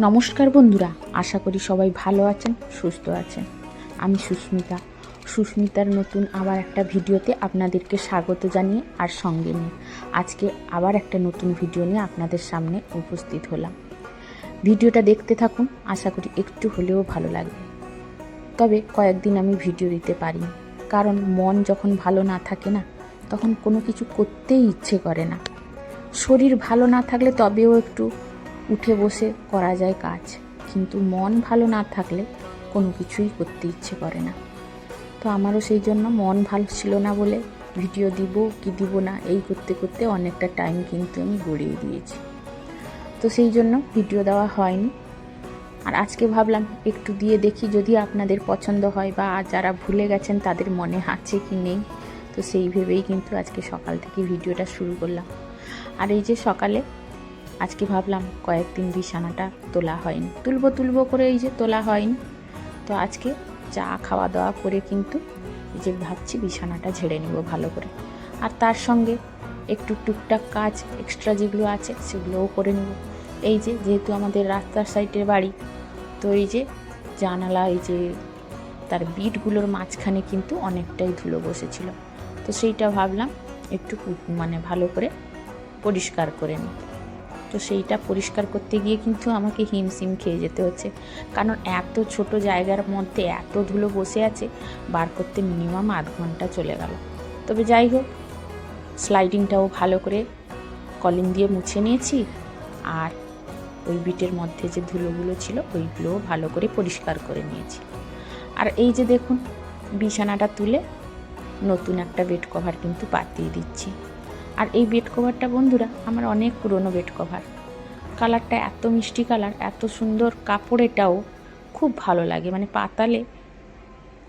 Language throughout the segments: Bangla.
নমস্কার বন্ধুরা, আশা করি সবাই ভালো আছেন, সুস্থ আছেন। আমি সুস্মিতা। সুস্মিতার নতুন আবার একটা ভিডিওতে আপনাদেরকে স্বাগত জানিয়ে আর সঙ্গে নিয়ে আজকে আবার একটা নতুন ভিডিও নিয়ে আপনাদের সামনে উপস্থিত হলাম। ভিডিওটা দেখতে থাকুন, আশা করি একটু হলেও ভালো লাগবে। তবে কয়েকদিন আমি ভিডিও দিতে পারিনি, কারণ মন যখন ভালো না থাকে না, তখন কোনো কিছু করতেই ইচ্ছে করে না। শরীর ভালো না থাকলে তবেও একটু উঠে বসে করা যায় কাজ। কিন্তু মন ভালো না থাকলে কোনো কিছুই করতে ইচ্ছে করে না। তো আমারও সেই জন্য মন ভালো ছিল না বলে ভিডিও দিব কি দিব না, এই করতে করতে অনেকটা টাইম কিন্তু আমি গড়িয়ে দিয়েছি। তো সেই জন্য ভিডিও দেওয়া হয়নি। আর আজকে ভাবলাম একটু দিয়ে দেখি যদি আপনাদের পছন্দ হয় বা যারা ভুলে গেছেন তাদের মনে আছে কি নেই। তো সেই ভেবেই কিন্তু আজকে সকাল থেকে ভিডিওটা শুরু করলাম। আর এই যে সকালে আজকে ভাবলাম কয়েকদিন বিছানাটা তোলা হয়নি। তুলবো তুলবো করে এই যে তোলা হয়নি। তো আজকে চা খাওয়া দাওয়া করে কিন্তু এই যে ভাবছি বিছানাটা ঝেড়ে নেব ভালো করে। আর তার সঙ্গে একটু টুকটাক কাজ এক্সট্রা যেগুলো আছে সেগুলোও করে নেব। এই যে যেহেতু আমাদের রাস্তার সাইডের বাড়ি, তো এই যে জানালা, এই যে তার বিটগুলোর মাঝখানে কিন্তু অনেকটাই ধুলো বসেছিল। তো সেইটা ভাবলাম একটু মানে ভালো করে পরিষ্কার করে নিই। তো সেইটা পরিষ্কার করতে গিয়ে কিন্তু আমাকে হিমশিম খেয়ে যেতে হচ্ছে। কারণ এত ছোট জায়গার মধ্যে এত ধুলো বসে আছে, বার করতে মিনিমাম আধ ঘণ্টা চলে গেল। তবে যাই হোক স্লাইডিংটাও ভালো করে কলিং দিয়ে মুছে নিয়েছি আর ওই বিটের মধ্যে যে ধুলোগুলো ছিল ওইগুলোও ভালো করে পরিষ্কার করে নিয়েছি। আর এই যে দেখুন, বিছানাটা তুলে নতুন একটা বেড কভার কিন্তু পাতিয়ে দিচ্ছি। আর এই বেড কভারটা বন্ধুরা আমার অনেক পুরনো বেড কভার কালারটা এত মিষ্টি কালার এত সুন্দর কাপড়েটাও খুব ভালো লাগে। মানে পাতালে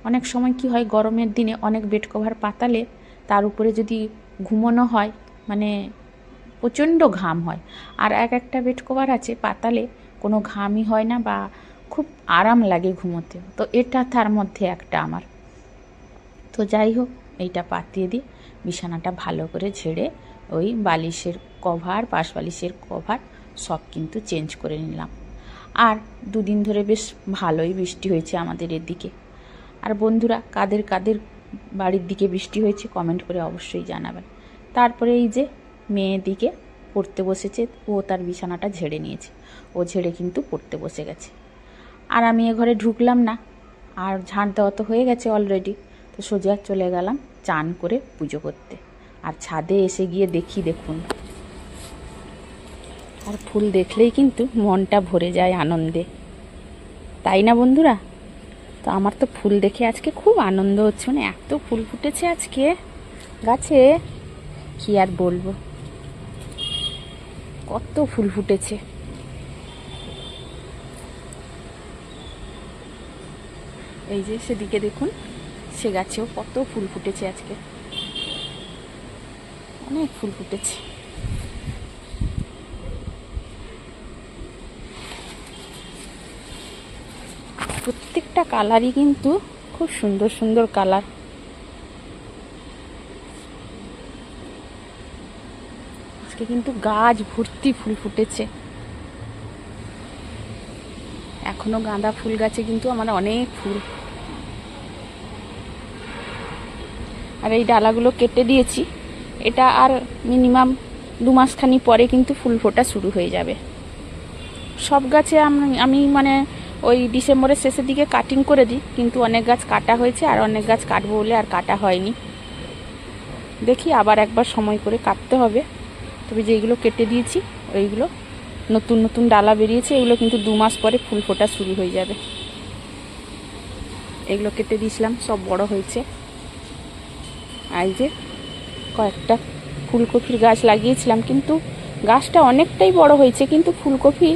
অনেক সময় কি হয়, গরমের দিনে অনেক বেড কভার পাতালে তার উপরে যদি ঘুমানো হয় মানে প্রচণ্ড ঘাম হয়। আর এক একটা বেড কভার আছে পাতালে কোনো ঘামই হয় না বা খুব আরাম লাগে ঘুমোতে। তো এটা তার মধ্যে একটা আমার। তো যাই হোক, এইটা পাতিয়ে দিয়ে বিছানাটা ভালো করে ঝেড়ে ওই বালিশের কভার পাশ বালিশের কভার সব কিন্তু চেঞ্জ করে নিলাম। আর দুদিন ধরে বেশ ভালোই বৃষ্টি হয়েছে আমাদের এদিকে। আর বন্ধুরা, কাদের কাদের বাড়ির দিকে বৃষ্টি হয়েছে কমেন্ট করে অবশ্যই জানাবেন। তারপরে এই যে মেয়ের দিকে পড়তে বসেছে, ও তার বিছানাটা ঝেড়ে নিয়েছে। ও ঝেড়ে কিন্তু পড়তে বসে গেছে। আর আমি এ ঘরে ঢুকলাম না। আর ঝাঁট দেওয়া তো হয়ে গেছে অলরেডি তো সোজা চলে গেলাম চান করে পুজো করতে। আর ছাদে এসে গিয়ে দেখি, দেখুন। আর ফুল দেখলেই কিন্তু মনটা ভরে যায় আনন্দে। তাই না বন্ধুরা? তো আমার তো ফুল দেখে আজকে খুব আনন্দ হচ্ছে। মানে এত ফুল ফুটেছে আজকে। গাছে কি আর বলব? কত ফুল ফুটেছে। এই যে সেদিকে দেখুন সে গাছেও কত ফুল ফুটেছে আজকে। অনেক ফুল ফুটেছে। প্রত্যেকটা কালারই কিন্তু খুব সুন্দর সুন্দর কালার। আজকে কিন্তু গাছ ভর্তি ফুল ফুটেছে। এখনও গাঁদা ফুল গাছে কিন্তু আমার অনেক ফুল। আর এই ডালাগুলো কেটে দিয়েছি। এটা আর মিনিমাম দু মাসখানি পরে কিন্তু ফুল ফোটা শুরু হয়ে যাবে। সব গাছে আমি মানে ওই ডিসেম্বরের শেষের দিকে কাটিং করে দিই, কিন্তু অনেক গাছ কাটা হয়েছে আর অনেক গাছ কাটবো বলে আর কাটা হয়নি। দেখি আবার একবার সময় করে কাটতে হবে। তবে যেইগুলো কেটে দিয়েছি, ওইগুলো নতুন নতুন ডালা বেরিয়েছে, এগুলো কিন্তু দু মাস পরে ফুল ফোটা শুরু হয়ে যাবে। এগুলো কেটে দিয়েছিলাম, সব বড় হয়েছে। এই যে কয়েকটা ফুলকপির গাছ লাগিয়েছিলাম, কিন্তু গাছটা অনেকটাই বড় হয়েছে, কিন্তু ফুলকপি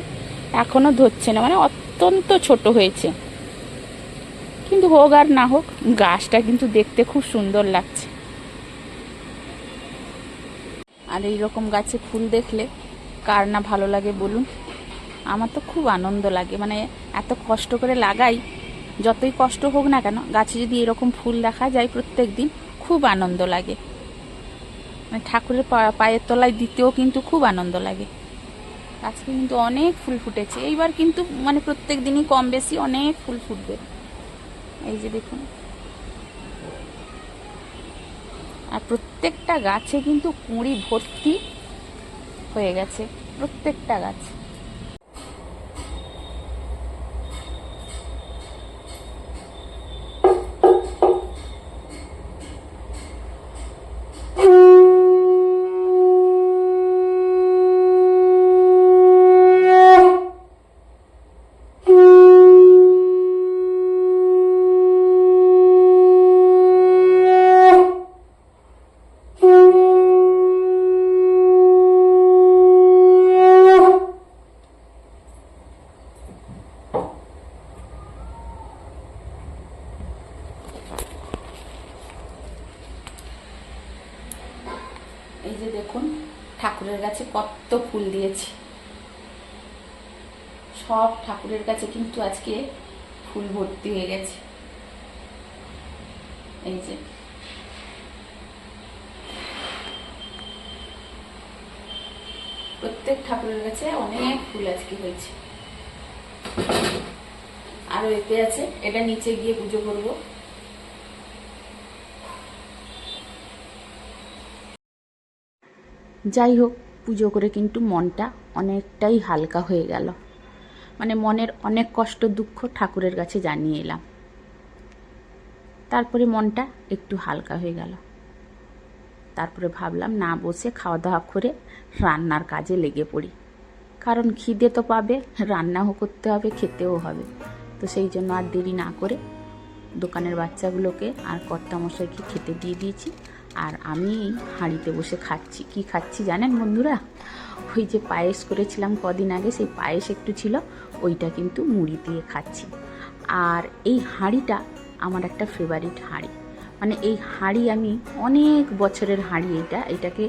এখনও ধরছে না মানে অত্যন্ত ছোট হয়েছে। কিন্তু হোক আর না হোক, গাছটা কিন্তু দেখতে খুব সুন্দর লাগছে। আর এই রকম গাছে ফুল দেখলে কার না ভালো লাগে বলুন? আমার তো খুব আনন্দ লাগে মানে এত কষ্ট করে লাগাই, যতই কষ্ট হোক না কেন, গাছে যদি এরকম ফুল দেখা যায় প্রত্যেক দিন খুব আনন্দ লাগে। মানে ঠাকুরের পায়ের তলায় দিতেও কিন্তু খুব আনন্দ লাগে। আজকে কিন্তু অনেক ফুল ফুটেছে। এইবার কিন্তু মানে প্রত্যেক দিনই কম বেশি অনেক ফুল ফুটবে। এই যে দেখুন। আর প্রত্যেকটা গাছে কিন্তু কুঁড়ি ভর্তি হয়ে গেছে। প্রত্যেকটা গাছ। এই যে দেখুন, ঠাকুরের কাছে কত ফুল দিয়েছি। সব ঠাকুরের কাছে কিন্তু আজকে ফুল ভর্তি হয়ে গেছে। এই যে। প্রত্যেক ঠাকুরের কাছে অনেক ফুল আজকে হয়েছে। আরও এতে আছে, এটা নিচে গিয়ে পুজো করব। যাই হোক পুজো করে কিন্তু মনটা অনেকটাই হালকা হয়ে গেল। মানে মনের অনেক কষ্ট, দুঃখ ঠাকুরের কাছে জানিয়ে এলাম। তারপরে মনটা একটু হালকা হয়ে গেল। তারপরে ভাবলাম, না বসে খাওয়া দাওয়া করে রান্নার কাজে লেগে পড়ি। কারণ খিদে তো পাবে, রান্নাও করতে হবে, খেতেও হবে। তো সেই জন্য আর দেরি না করে দোকানের বাচ্চাগুলোকে আর কর্তামশাইকে খেতে দিয়ে দিয়েছি। আর আমি এই হাঁড়িতে বসে খাচ্ছি। কি খাচ্ছি জানেন বন্ধুরা? ওই যে পায়েস করেছিলাম কদিন আগে, সেই পায়েস একটু ছিল, ওইটা কিন্তু মুড়ি দিয়ে খাচ্ছি। আর এই হাঁড়িটা আমার একটা ফেভারিট হাঁড়ি। মানে এই হাঁড়ি আমি অনেক বছরের হাঁড়ি এটা এটাকে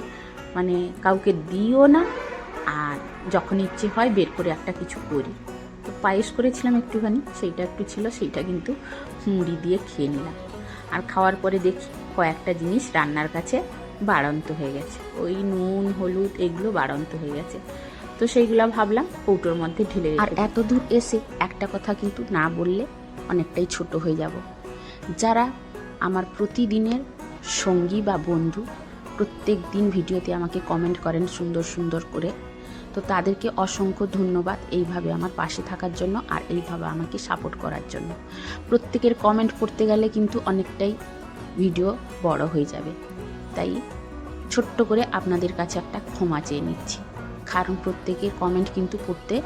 মানে কাউকে দিও না, আর যখন ইচ্ছে হয় বের করে একটা কিছু করি। তো পায়েস করেছিলাম একটুখানি, সেইটা একটু ছিল, সেইটা কিন্তু মুড়ি দিয়ে খেয়ে নিলাম। আর খাওয়ার পরে দেখি কয়েকটা জিনিস রান্নার কাছে বাড়ন্ত হয়ে গেছে। ওই নুন হলুদ এগুলো বাড়ন্ত হয়ে গেছে। তো সেইগুলো ভাবলাম কৌটোর মধ্যে ঢেলে আর এত দূর এসে একটা কথা কিন্তু না বললে অনেকটাই ছোট হয়ে যাব। যারা আমার প্রতিদিনের সঙ্গী বা বন্ধু প্রত্যেক দিন ভিডিওতে আমাকে কমেন্ট করেন সুন্দর সুন্দর করে তো তাদেরকে অসংখ্য ধন্যবাদ এইভাবে আমার পাশে থাকার জন্য আর এইভাবে আমাকে সাপোর্ট করার জন্য। প্রত্যেকের কমেন্ট পড়তে গেলে কিন্তু অনেকটাই ভিডিও বড় হয়ে যাবে। তাই ছোট্ট করে আপনাদের কাছে একটা ক্ষমা চেয়ে নিচ্ছি। কারণ প্রত্যেকের কমেন্ট কিন্তু পড়তে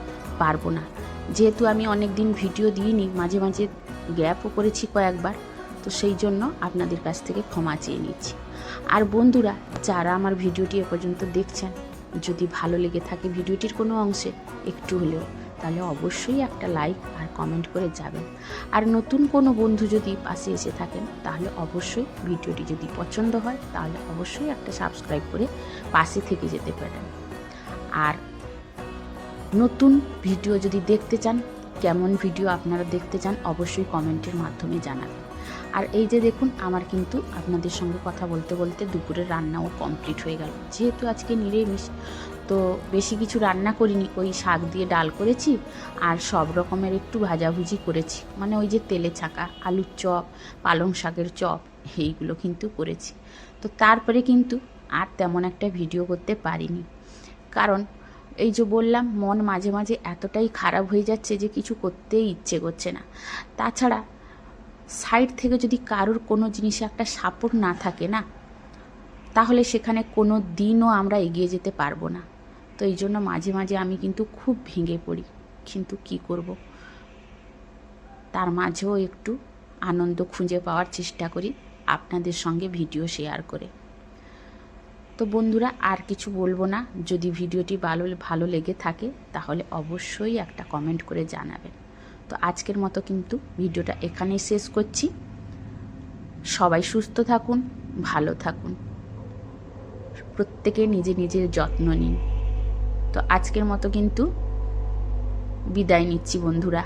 পারব না। যেহেতু আমি অনেক দিন ভিডিও দিইনি, মাঝে মাঝে গ্যাপও করেছি কয়েকবার, তো সেই জন্য আপনাদের কাছ থেকে ক্ষমা চেয়ে নিচ্ছি। আর বন্ধুরা, যারা আমার ভিডিওটি এ পর্যন্ত দেখছেন, যদি ভালো লেগে থাকে ভিডিওটির কোনো অংশে, একটু হলেও তাহলে অবশ্যই একটা লাইক আর কমেন্ট করে যাবেন। আর নতুন কোনো বন্ধু যদি পাশে এসে থাকেন, তাহলে অবশ্যই ভিডিওটি যদি পছন্দ হয়, তাহলে অবশ্যই একটা সাবস্ক্রাইব করে পাশে থেকে যেতে পারেন। আর নতুন ভিডিও যদি দেখতে চান, কেমন ভিডিও আপনারা দেখতে চান, অবশ্যই কমেন্টের মাধ্যমে জানাবেন। আর এই যে দেখুন, আমার কিন্তু আপনাদের সঙ্গে কথা বলতে বলতে দুপুরের রান্নাও কমপ্লিট হয়ে গেল। যেহেতু আজকে নিরামিষ, তো বেশি কিছু রান্না করিনি। ওই শাক দিয়ে ডাল করেছি আর সব রকমের একটু ভাজাভুজি করেছি। মানে ওই যে তেলে ছাকা আলুর চপ, পালং শাকের চপ, এইগুলো কিন্তু করেছি। তো তারপরে কিন্তু আর তেমন একটা ভিডিও করতে পারিনি। কারণ এই যে বললাম, মন মাঝে মাঝে এতটাই খারাপ হয়ে যাচ্ছে যে কিছু করতেই ইচ্ছে করছে না। তাছাড়া সাইড থেকে যদি কারোর কোনো জিনিসে একটা সাপোর্ট না থাকে না, তাহলে সেখানে কোনো দিনও আমরা এগিয়ে যেতে পারব না। তো এই জন্য মাঝে মাঝে আমি কিন্তু খুব ভেঙে পড়ি। কিন্তু কি করব? তার মাঝেও একটু আনন্দ খুঁজে পাওয়ার চেষ্টা করি আপনাদের সঙ্গে ভিডিও শেয়ার করে। তো বন্ধুরা, আর কিছু বলব না। যদি ভিডিওটি ভালো ভালো লেগে থাকে, তাহলে অবশ্যই একটা কমেন্ট করে জানাবেন। তো আজকের মতো কিন্তু ভিডিওটা এখানেই শেষ করছি। সবাই সুস্থ থাকুন, ভালো থাকুন। প্রত্যেকে নিজে নিজের যত্ন নিন। তো আজকের মতো কিন্তু বিদায় নিচ্ছি বন্ধুরা।